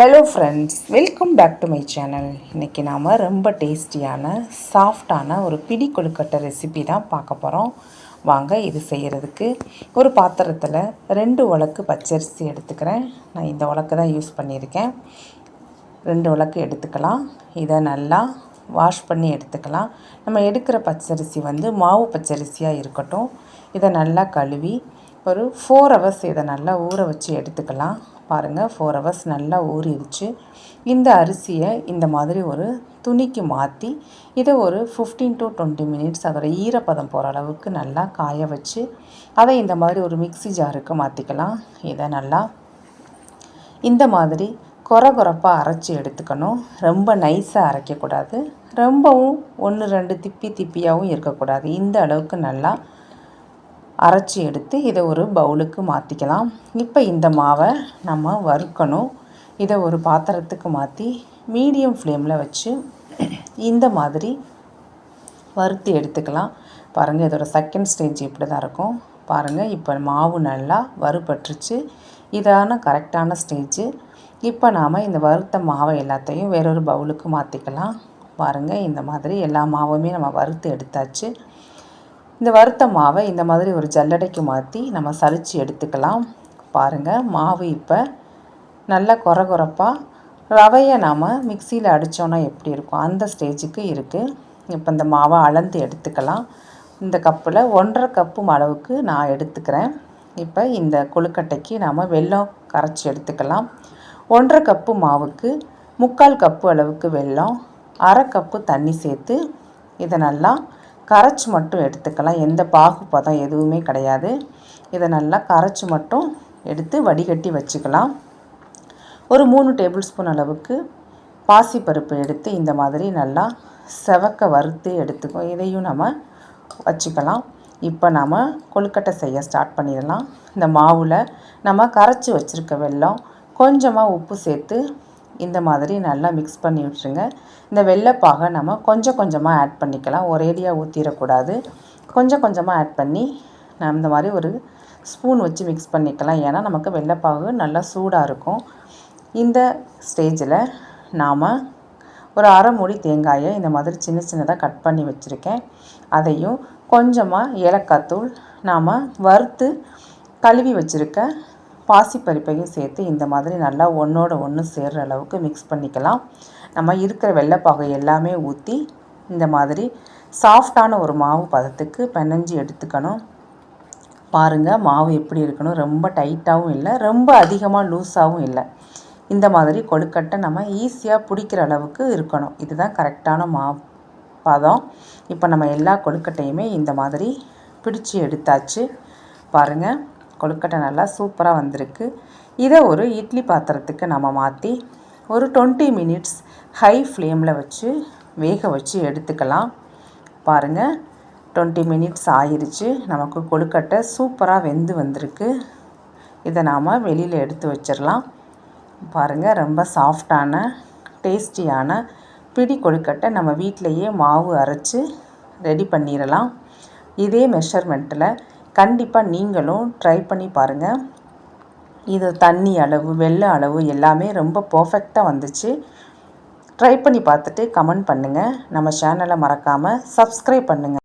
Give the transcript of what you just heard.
Hello friends welcome back to my channel இன்றைக்கி நாம் ரொம்ப டேஸ்டியான சாஃப்டான ஒரு பிடி கொழுக்கட்டை ரெசிபி தான் பார்க்க போகிறோம் வாங்க இது செய்கிறதுக்கு ஒரு பாத்திரத்தில் ரெண்டு உலக்கு பச்சரிசி எடுத்துக்கிறேன். நான் இந்த உலக்கு தான் யூஸ் பண்ணியிருக்கேன். ரெண்டு உலக்கு எடுத்துக்கலாம். இதை நல்லா வாஷ் பண்ணி எடுத்துக்கலாம். நம்ம எடுக்கிற பச்சரிசி வந்து மாவு பச்சரிசியாக இருக்கட்டும். இதை நல்லா கழுவி ஒரு ஃபோர் ஹவர்ஸ் இதை நல்லா ஊற வச்சு எடுத்துக்கலாம். பாருங்கள் ஃபோர் ஹவர்ஸ் நல்லா ஊறிடுச்சு. இந்த அரிசியை இந்த மாதிரி ஒரு துணிக்கு மாற்றி இதை ஒரு ஃபிஃப்டீன் டு டுவெண்ட்டி மினிட்ஸ் அதோட ஈரப்பதம் போகிற அளவுக்கு நல்லா காய வச்சு அதை இந்த மாதிரி ஒரு மிக்சி ஜாருக்கு மாற்றிக்கலாம் இதை நல்லா இந்த மாதிரி குறை குறைப்பாக அரைச்சி எடுத்துக்கணும். ரொம்ப நைஸாக அரைக்கக்கூடாது. ரொம்பவும் ஒன்று ரெண்டு திப்பி திப்பியாகவும் இருக்கக்கூடாது. இந்த அளவுக்கு நல்லா அரைச்சி எடுத்து இதை ஒரு பவுலுக்கு மாற்றிக்கலாம் இப்போ இந்த மாவை நம்ம வறுக்கணும். இதை ஒரு பாத்திரத்துக்கு மாற்றி மீடியம் ஃப்ளேமில் வச்சு இந்த மாதிரி வறுத்து எடுத்துக்கலாம். பாருங்கள் இதோட செகண்ட் ஸ்டேஜ் இப்படி தான் இருக்கும். பாருங்கள் இப்போ மாவு நல்லா வறுபட்டுருச்சு. இதான கரெக்டான ஸ்டேஜு இப்போ நாம் இந்த வறுத்த மாவை எல்லாத்தையும் வேறொரு பவுலுக்கு மாற்றிக்கலாம் பாருங்கள் இந்த மாதிரி எல்லா மாவுமே நம்ம வறுத்து எடுத்தாச்சு. இந்த வறுத்த மாவை இந்த மாதிரி ஒரு ஜல்லடைக்கு மாற்றி நம்ம சலித்து எடுத்துக்கலாம். பாருங்கள் மாவு இப்போ நல்லா குற குறப்பாக ரவையை நாம் மிக்சியில் அடித்தோன்னா எப்படி இருக்கும்? அந்த ஸ்டேஜுக்கு இருக்குது இப்போ இந்த மாவை அளந்து எடுத்துக்கலாம். இந்த கப்பில் ஒன்றரை கப்பு அளவுக்கு நான் எடுத்துக்கிறேன். இப்போ இந்த கொழுக்கட்டைக்கு நாம் வெல்லம் கரைச்சி எடுத்துக்கலாம். ஒன்றரை கப்பு மாவுக்கு முக்கால் கப்பு அளவுக்கு வெல்லம் அரை கப்பு தண்ணி சேர்த்து இதை நல்லா கரைச்சி மட்டும் எடுத்துக்கலாம். எந்த பாகு பதம் எதுவுமே கிடையாது. இதை நல்லா கரைச்சி மட்டும் எடுத்து வடிகட்டி வச்சுக்கலாம். ஒரு மூணு டேபிள் ஸ்பூன் அளவுக்கு பாசிப்பருப்பு எடுத்து இந்த மாதிரி நல்லா செவக்க வறுத்து எடுத்துக்கோ இதையும் நம்ம வச்சுக்கலாம். இப்போ நம்ம கொழுக்கட்டை செய்ய ஸ்டார்ட் பண்ணிடலாம். இந்த மாவில் நம்ம கரைச்சி வச்சுருக்க வெல்லம் கொஞ்சமாக உப்பு சேர்த்து இந்த மாதிரி நல்லா மிக்ஸ் பண்ணி விட்டுருங்க. இந்த வெள்ளைப்பாகை நம்ம கொஞ்சம் கொஞ்சமாக ஆட் பண்ணிக்கலாம். ஒரேடியாக ஊற்றிடக்கூடாது கொஞ்சம் கொஞ்சமாக ஆட் பண்ணி நம்ம இந்த மாதிரி ஒரு ஸ்பூன் வச்சு மிக்ஸ் பண்ணிக்கலாம். ஏன்னா நமக்கு வெள்ளைப்பாகு நல்லா சூடாக இருக்கும். இந்த ஸ்டேஜில் நாம் ஒரு அரை மூடி தேங்காயை இந்த மாதிரி சின்ன சின்னதாக கட் பண்ணி வச்சுருக்கேன். அதையும் கொஞ்சமாக ஏலக்காய் தூள் நாம் வறுத்து கழுவி வச்சுருக்க பாசிப்பருப்பையும் சேர்த்து இந்த மாதிரி நல்லா ஒன்றோட ஒன்று சேர்கிற அளவுக்கு மிக்ஸ் பண்ணிக்கலாம். நம்ம இருக்கிற வெள்ளைப்பாகை எல்லாமே ஊற்றி இந்த மாதிரி சாஃப்டான ஒரு மாவு பதத்துக்கு பெனஞ்சி எடுத்துக்கணும். பாருங்கள் மாவு எப்படி இருக்கணும்? ரொம்ப டைட்டாகவும் இல்லை ரொம்ப அதிகமாக லூஸாகவும் இல்லை. இந்த மாதிரி கொழுக்கட்டை நம்ம ஈஸியாக பிடிக்கிற அளவுக்கு இருக்கணும். இதுதான் கரெக்டான மா பதம். இப்போ நம்ம எல்லா கொழுக்கட்டையுமே இந்த மாதிரி பிடிச்சி எடுத்தாச்சு. பாருங்கள் கொழுக்கட்டை நல்லா சூப்பராக வந்திருக்கு. இதை ஒரு இட்லி பாத்திரத்துக்கு நம்ம மாற்றி ஒரு டுவெண்ட்டி மினிட்ஸ் ஹை ஃப்ளேமில் வச்சு வேக வச்சு எடுத்துக்கலாம். பாருங்கள் டுவெண்ட்டி மினிட்ஸ் ஆயிடுச்சு நமக்கு கொழுக்கட்டை சூப்பராக வெந்து வந்திருக்கு. இதை நாம் வெளியில் எடுத்து வச்சிடலாம். பாருங்கள் ரொம்ப சாஃப்டான டேஸ்டியான பிடி கொழுக்கட்டை நம்ம வீட்டிலையே மாவு அரைச்சி ரெடி பண்ணிடலாம். இதே மெஷர்மெண்ட்டில் கண்டிப்பாக நீங்களும் ட்ரை பண்ணி பாருங்கள் இது தண்ணி அளவு வெள்ளை அளவு எல்லாமே ரொம்ப பர்ஃபெக்டாக வந்துச்சு. ட்ரை பண்ணி பார்த்துட்டு கமெண்ட் பண்ணுங்கள் நம்ம சேனலை மறக்காமல் சப்ஸ்கிரைப் பண்ணுங்கள்